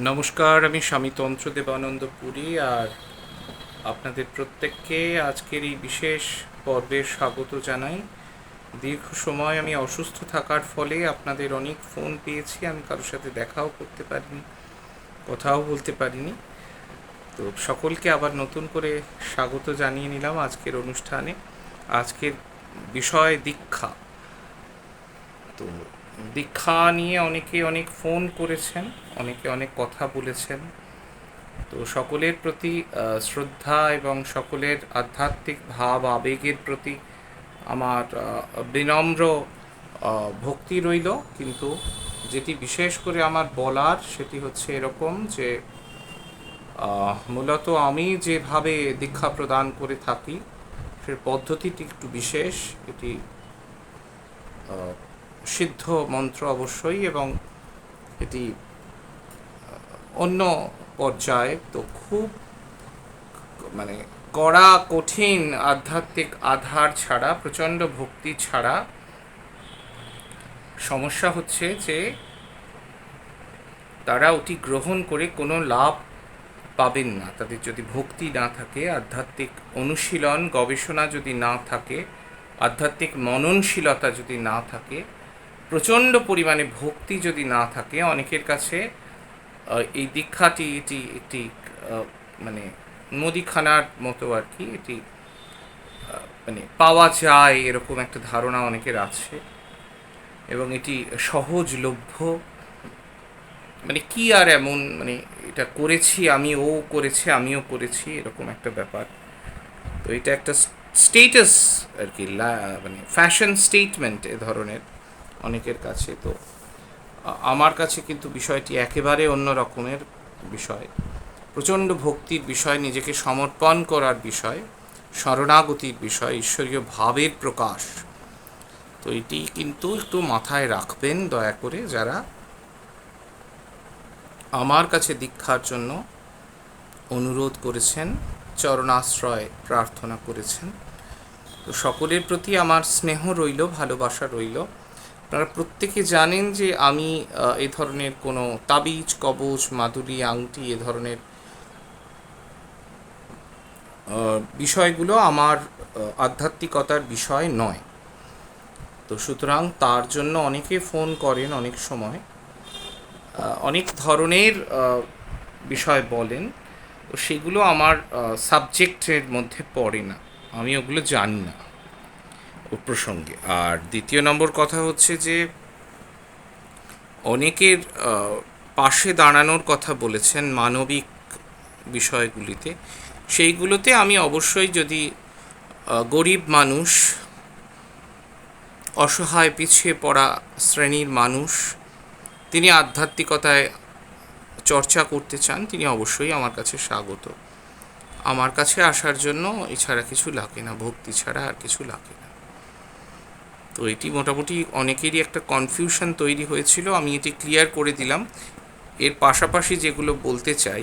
নমস্কার, আমি স্বামী তন্ত্র দেবানন্দ পুরী আর আপনাদের প্রত্যেককে আজকের এই বিশেষ পর্বে স্বাগত জানাই। দীর্ঘ সময় আমি অসুস্থ থাকার ফলে আপনাদের অনেক ফোন পেয়েছি, আমি কারোর সাথে দেখাও করতে পারিনি, কথাও বলতে পারিনি। তো সকলকে আবার নতুন করে স্বাগত জানিয়ে নিলাম আজকের অনুষ্ঠানে। আজকের বিষয় দীক্ষা। তো দীক্ষা নিয়ে অনেকে অনেক ফোন করেছেন, অনেকে অনেক কথা বলেছেন। তো সকলের প্রতি শ্রদ্ধা এবং সকলের আধ্যাত্মিক ভাব, আবেগের প্রতি আমার বিনম্র ভক্তি রইল। কিন্তু যেটি বিশেষ করে আমার বলার সেটি হচ্ছে এরকম যে মূলত আমি যেভাবে দীক্ষা প্রদান করে থাকি, সে পদ্ধতিটি একটু বিশেষ। এটি সিদ্ধ মন্ত্র অবশ্যই এবং এটি অন্য পর্যায়ে তো খুব মানে কড়া, কঠিন আধ্যাত্মিক আধার ছাড়া, প্রচণ্ড ভক্তি ছাড়া সমস্যা হচ্ছে যে তারা ওটি গ্রহণ করে কোনো লাভ পাবেন না। তাদের যদি ভক্তি না থাকে, আধ্যাত্মিক অনুশীলন, গবেষণা যদি না থাকে, আধ্যাত্মিক মননশীলতা যদি না থাকে প্রচণ্ড পরিমাণে ভক্তি যদি না থাকে, অনেকের কাছে এই দীক্ষাটি এটি একটি মানে মুদিখানার মতো আর কি, এটি মানে পাওয়া যায় এরকম একটা ধারণা অনেকের আছে। এবং এটি সহজলভ্য। মানে কি আর এমন মানে এটা করেছি আমি ও করেছে, আমিও করেছি, এরকম একটা ব্যাপার। তো এটা একটা স্টেটাস আর কি মানে ফ্যাশন স্টেটমেন্ট এ ধরনের। অনেকের কাছে। তো, আমার কাছে কিন্তু বিষয়টি একেবারে অন্য রকমের বিষয়। প্রচণ্ড ভক্তির বিষয়, নিজেকে সমর্পণ করার বিষয়, শরণাগতির বিষয়, ঈশ্বরীয় ভাবের প্রকাশ। তো এটি কিন্তু একটু মাথায় রাখবেন দয়া করে যারা আমার কাছে দীক্ষার জন্য অনুরোধ করেছেন, চরণাশ্রয় প্রার্থনা করেছেন। তো সকলের প্রতি আমার স্নেহ রইল, ভালোবাসা রইল। আপনারা প্রত্যেকে জানেন যে আমি এ ধরনের কোনো তাবিজ, কবচ, মাদুলি, আংটি, এ ধরনের বিষয়গুলো আমার আধ্যাত্মিকতার বিষয় নয়। তো সুতরাং তার জন্য অনেকে ফোন করেন অনেক সময়। অনেক ধরনের বিষয় বলেন, তো সেগুলো আমার সাবজেক্টের মধ্যে পড়ে না। আমি ওগুলো জানি না। প্রসঙ্গে আর দ্বিতীয় নম্বর কথা হচ্ছে যে, অনেকের পাশে দাঁড়ানোর কথা বলেছেন মানবিক বিষয়গুলিতে। সেইগুলোতে আমি অবশ্যই যদি গরিব মানুষ, অসহায় পিছিয়ে পড়া শ্রেণির মানুষ, তিনি আধ্যাত্মিকতায় চর্চা করতে চান, তিনি অবশ্যই আমার কাছে স্বাগত। আমার কাছে আসার জন্য এছাড়া কিছু লাগে না, ভক্তি ছাড়া আর কিছু লাগে না। তো এটি মোটামুটি অনেকেরই একটা কনফিউশন তৈরি হয়েছিল, আমি এটি ক্লিয়ার করে দিলাম। এর পাশাপাশি যেগুলো বলতে চাই